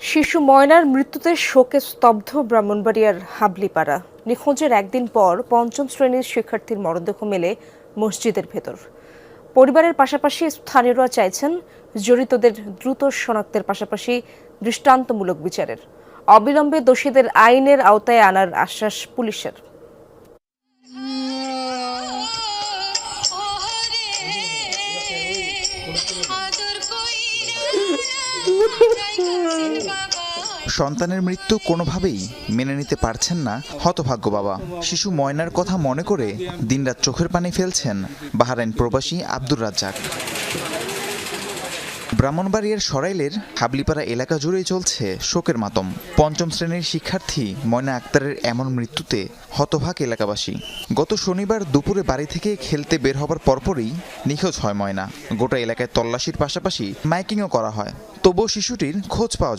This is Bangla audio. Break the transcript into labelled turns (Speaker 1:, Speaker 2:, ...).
Speaker 1: শিশু ময়নার মৃত্যুতে শোকে স্তব্ধ ব্রাহ্মণবাড়িয়ার হাবলিপাড়া। নিখোঁজের একদিন পর পঞ্চম শ্রেণির শিক্ষার্থীর মরদেহ মেলে মসজিদের ভেতর। পরিবারের পাশাপাশি স্থানীয়রা চাইছেন জড়িতদের দ্রুত শনাক্তের পাশাপাশি দৃষ্টান্তমূলক বিচারের। অবিলম্বে দোষীদের আইনের আওতায় আনার আশ্বাস পুলিশের।
Speaker 2: সন্তানের মৃত্যু কোনোভাবেই মেনে নিতে পারছেন না হতভাগ্য বাবা। শিশু ময়নার কথা মনে করে দিনরাত চোখের পানি ফেলছেন বাহারাইন প্রবাসী আব্দুর রাজ্জাক। ব্রাহ্মণবাড়িয়ার সরাইলের হাবলিপাড়া এলাকা জুড়েই চলছে শোকের মাতম। পঞ্চম শ্রেণির শিক্ষার্থী ময়না আক্তারের এমন মৃত্যুতে হতভাগ এলাকাবাসী। গত শনিবার দুপুরে বাড়ি থেকে খেলতে বের হবার পরপরই নিখোঁজ হয় ময়না। গোটা এলাকায় তল্লাশির পাশাপাশি মাইকিংও করা হয়। তবুও শিশুটির খোঁজ পাওয়া